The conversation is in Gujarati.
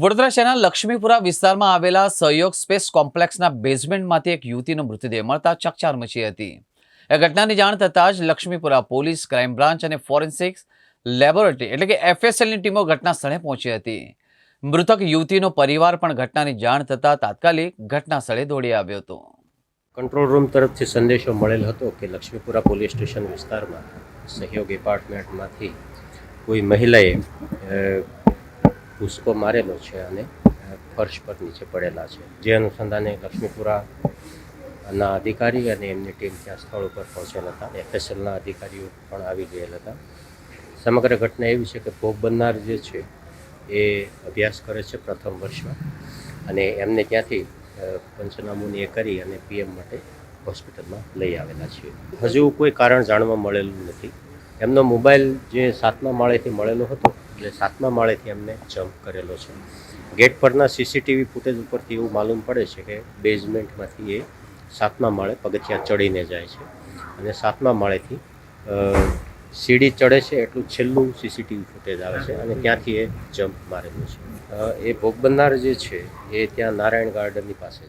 વડોદરા શહેરના લક્ષ્મીપુરા વિસ્તારમાં આવેલા સહયોગ સ્પેસ કોમ્પ્લેક્સના બેઝમેન્ટમાંથી એક યુવતીનો મૃતદેહ મળતા ચકચાર મચી હતી. એ ઘટનાની જાણ થતાં જ લક્ષ્મીપુરા પોલીસ, ક્રાઇમ બ્રાન્ચ અને ફોરેન્સિક્સ લેબોરેટરી એટલે કે એફએસએલની ટીમો ઘટના સ્થળે પહોંચી હતી. મૃતક યુવતીનો પરિવાર પણ ઘટનાની જાણ થતાં તાત્કાલિક ઘટના સ્થળે દોડી આવ્યો હતો. કંટ્રોલ રૂમ તરફથી સંદેશો મળેલ હતો કે લક્ષ્મીપુરા પોલીસ સ્ટેશન વિસ્તારમાં સહયોગ એપાર્ટમેન્ટમાંથી કોઈ મહિલાએ ભૂસકો મારેલો છે અને ફર્શ પર નીચે પડેલા છે. જે અનુસંધાને લક્ષ્મીપુરા ના અધિકારી અને એમની ટીમ ત્યાં સ્થળ ઉપર પહોંચેલ હતા એફએસએલના અધિકારીઓ પણ આવી ગયેલ હતા. સમગ્ર ઘટના એવી છે કે ભોગ બનનાર જે છે, એ અભ્યાસ કરે છે પ્રથમ વર્ષમાં અને એમને ત્યાંથી પંચનામુની પંચનામું એ કરી અને પીએમ માટે હોસ્પિટલમાં લઈ આવેલા છીએ. હજુ કોઈ કારણ જાણવા મળેલું નથી. એમનો મોબાઈલ જે સાતમા માળેથી મળેલો હતો એટલે સાતમા માળેથી એમને જમ્પ કરેલો છે. ગેટ પરના સીસીટીવી ફૂટેજ ઉપરથી એવું માલુમ પડે છે કે બેઝમેન્ટમાંથી એ સાતમા માળે પગથિયાં ચડીને જાય છે. અને સાતમા માળેથી સીડી ચડે છે એટલું છેલ્લું સીસીટીવી ફૂટેજ આવે છે અને ત્યાંથી એ જમ્પ મારેલું છે. એ ભોગ બનનાર જે છે એ ત્યાં નારાયણ ગાર્ડનની પાસે